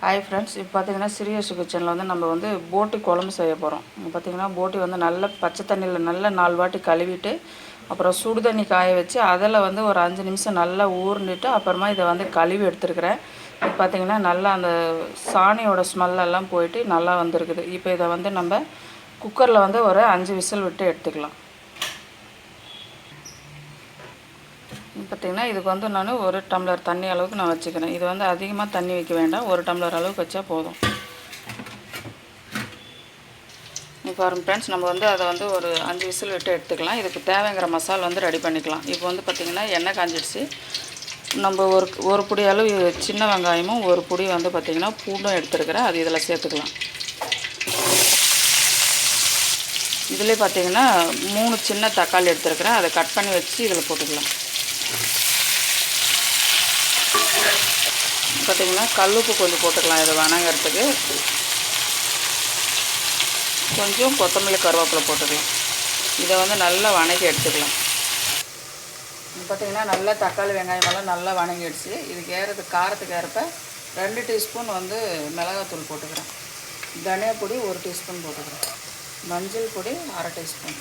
Hi friends இப்போ பார்த்தீங்கன்னா சிறிய கிச்சனில் வந்து நம்ம வந்து போட்டி குழம்பு செய்ய போகிறோம் பார்த்திங்கன்னா போட்டி வந்து நல்ல பச்சை தண்ணியில் நல்ல நாலு வாட்டி கழுவிட்டு அப்புறம் சுடு தண்ணி காய வச்சு அதில் வந்து ஒரு அஞ்சு நிமிஷம் நல்லா ஊர்ந்துட்டு அப்புறமா இதை வந்து கழுவி எடுத்துருக்கிறேன். இப்போ பார்த்தீங்கன்னா நல்லா அந்த சாணியோட ஸ்மெல்லெல்லாம் போயிட்டு நல்லா வந்திருக்குது. இப்போ இதை வந்து நம்ம குக்கரில் வந்து ஒரு அஞ்சு விசில் விட்டு எடுத்துக்கலாம். பார்த்திங்கன்னா இதுக்கு வந்து நான் ஒரு டம்ளர் தண்ணி அளவுக்கு நான் வச்சுக்கிறேன். இது வந்து அதிகமாக தண்ணி வைக்க வேண்டாம். ஒரு டம்ளர் அளவுக்கு வச்சா போதும். இப்போ ஃப்ரெண்ட்ஸ் நம்ம வந்து அதை வந்து ஒரு அஞ்சு விசில் விட்டு எடுத்துக்கலாம். இதுக்கு தேவைங்கிற மசாலா வந்து ரெடி பண்ணிக்கலாம். இப்போ வந்து பார்த்திங்கன்னா எண்ணெய் காஞ்சிடுச்சு. நம்ம ஒரு ஒரு புடி அளவு சின்ன வெங்காயமும் ஒரு புடி வந்து பார்த்திங்கன்னா பூண்டும் எடுத்துருக்கிறேன். அது இதில் சேர்த்துக்கலாம். இதிலே பார்த்திங்கன்னா மூணு சின்ன தக்காளி எடுத்துருக்கிறேன். அதை கட் பண்ணி வச்சு இதில் போட்டுக்கலாம். பார்த்திங்கன்னா கல்லுப்பு கொஞ்சம் போட்டுக்கலாம். இதை வணங்கிறதுக்கு. கொஞ்சம் கொத்தமல்லி கருவேப்பிலை போட்டுக்கலாம். இதை வந்து நல்லா வணக்கி எடுத்துக்கலாம். பார்த்திங்கன்னா நல்லா தக்காளி வெங்காயமெல்லாம் நல்லா வணங்கிடுச்சு இதுக்கு ஏறதுக்கு காரத்துக்கு ஏறப்ப ரெண்டு டீஸ்பூன் வந்து மிளகாத்தூள் போட்டுக்கிறேன். தனியா பொடி ஒரு டீஸ்பூன் போட்டுக்கிறேன். மஞ்சள் பொடி அரை டீஸ்பூன்.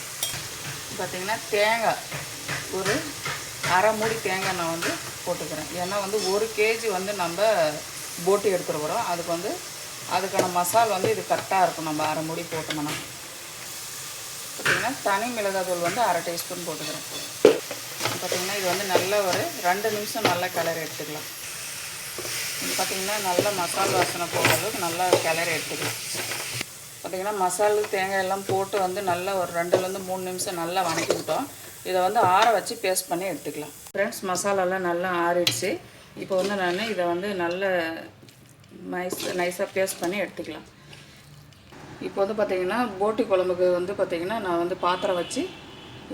பார்த்திங்கன்னா தேங்காய் ஒரு அரை மூடி தேங்காய் நான் வந்து போட்டுக்கிறேன். ஏன்னா வந்து ஒரு கேஜி வந்து நம்ம போட்டி எடுத்துகிட்டு வரோம் அதுக்கு வந்து அதுக்கான மசால் வந்து இது கரெக்டாக இருக்கும். நம்ம அரை மூடி போட்டோம்னா. பார்த்திங்கன்னா தனி மிளகாத்தூள் வந்து அரை டீஸ்பூன் போட்டுக்கிறேன். பார்த்திங்கன்னா இது வந்து நல்ல ஒரு ரெண்டு நிமிஷம் நல்லா கிளறி எடுத்துக்கலாம். பார்த்திங்கன்னா நல்ல மசால் வாசனை போகிற அளவுக்கு நல்லா கிளறி எடுத்துக்கலாம். பார்த்திங்கன்னா மசாலு தேங்காய் எல்லாம் போட்டு வந்து நல்லா ஒரு ரெண்டுலேருந்து மூணு நிமிஷம் நல்லா வணக்கிக்கிட்டோம் விட்டோம். இதை வந்து ஆற வச்சு பேஸ்ட் பண்ணி எடுத்துக்கலாம். ஃப்ரெண்ட்ஸ் மசாலாலாம் நல்லா ஆறிடுச்சு. இப்போ வந்து நான் இதை வந்து நல்ல நைஸ் நைஸாக பேஸ்ட் பண்ணி எடுத்துக்கலாம். இப்போ வந்து பார்த்திங்கன்னா போட்டி குழம்புக்கு வந்து பார்த்திங்கன்னா நான் வந்து பாத்திரம் வச்சு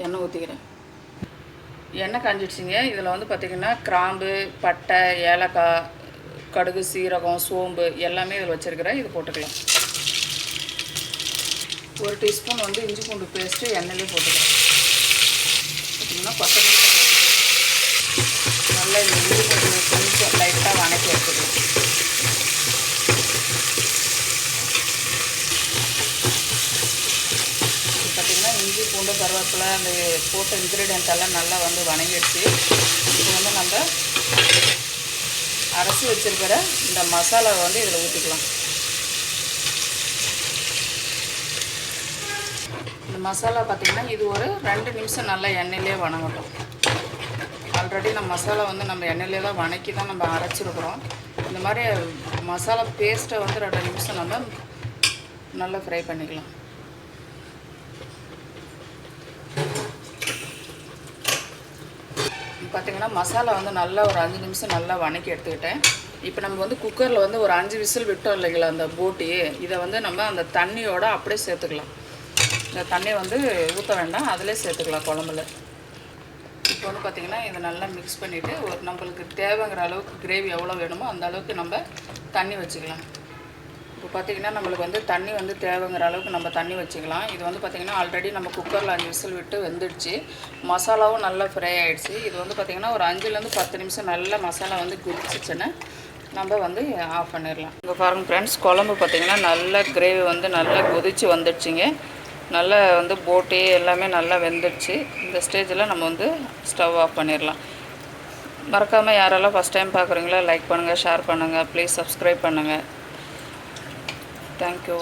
எண்ணெய் ஊற்றிக்கிறேன் எண்ணெய் காஞ்சிடுச்சிங்க. இதில் வந்து பார்த்திங்கன்னா கிராம்பு பட்டை ஏலக்காய் கடுகு சீரகம் சோம்பு எல்லாமே இதில் வச்சுருக்கிறேன். இது போட்டுக்கலாம். ஒரு டீஸ்பூன் வந்து இஞ்சி பூண்டு பேஸ்ட்டு எண்ணெயிலே போட்டுக்கலாம் பார்த்தீங்கன்னா கொத்தமல்லி நல்லா இந்த இஞ்சி பூண்டு கொஞ்சம் லைட்டாக வணக்கி எடுத்துக்கலாம். பார்த்திங்கன்னா இஞ்சி பூண்டு கருவேப்பிலை அந்த போட்ட இன்க்ரீடியன்ட் எல்லாம் நல்லா வந்து வணங்கிடுச்சு. இப்போ வந்து நம்ம அரைச்சி வச்சுருக்கிற இந்த மசாலாவை வந்து இதில் ஊற்றிக்கலாம். இந்த மசாலா பார்த்திங்கன்னா இது ஒரு ரெண்டு நிமிஷம் நல்லா எண்ணெயிலே வணங்கட்டும். ஆல்ரெடி நம்ம மசாலா வந்து நம்ம எண்ணெயிலே தான் வணக்கி தான் நம்ம அரைச்சிருக்கிறோம் இந்த மாதிரி மசாலா பேஸ்ட்டை வந்து ரெண்டு நிமிஷம் நம்ம நல்லா ஃப்ரை பண்ணிக்கலாம். பார்த்திங்கன்னா மசாலா வந்து நல்லா ஒரு அஞ்சு நிமிஷம் நல்லா வணக்கி எடுத்துக்கிட்டேன். இப்போ நம்ம வந்து குக்கரில் வந்து ஒரு அஞ்சு விசில் விட்டோம் இல்லைங்களா அந்த போட்டி. இதை வந்து நம்ம அந்த தண்ணியோட அப்படியே சேர்த்துக்கலாம். இந்த தண்ணியை வந்து ஊற்ற வேண்டாம். அதிலே சேர்த்துக்கலாம் குழம்புல. இப்போ வந்து பார்த்திங்கன்னா இதை நல்லா மிக்ஸ் பண்ணிவிட்டு ஒரு நம்மளுக்கு தேவைங்கிற அளவுக்கு கிரேவி எவ்வளோ வேணுமோ அந்த அளவுக்கு நம்ம தண்ணி வச்சுக்கலாம். இப்போ பார்த்திங்கன்னா நம்மளுக்கு வந்து தண்ணி வந்து தேவைங்கிற அளவுக்கு நம்ம தண்ணி வச்சுக்கலாம். இது வந்து பார்த்திங்கன்னா ஆல்ரெடி நம்ம குக்கரில் அஞ்சு விசில் விட்டு வெந்துடுச்சு. மசாலாவும் நல்லா ஃப்ரை ஆகிடுச்சு இது வந்து பார்த்திங்கன்னா ஒரு அஞ்சுலேருந்து பத்து நிமிஷம் நல்லா மசாலா வந்து குதிச்சிச்சுன்னா நம்ம வந்து ஆஃப் பண்ணிடலாம். இங்கே பாருங்கள் ஃப்ரெண்ட்ஸ் குழம்பு பார்த்திங்கன்னா நல்ல கிரேவி வந்து நல்லா கொதிச்சு வந்துடுச்சிங்க. நல்லா வந்து போட்டி எல்லாமே நல்லா வெந்துடுச்சு. இந்த ஸ்டேஜில் நம்ம வந்து ஸ்டவ் ஆஃப் பண்ணிடலாம். மறக்காமல் யாரெல்லாம் ஃபஸ்ட் டைம் பார்க்குறீங்களோ லைக் பண்ணுங்கள் ஷேர் பண்ணுங்கள் ப்ளீஸ் சப்ஸ்கிரைப் பண்ணுங்கள் தேங்க்யூ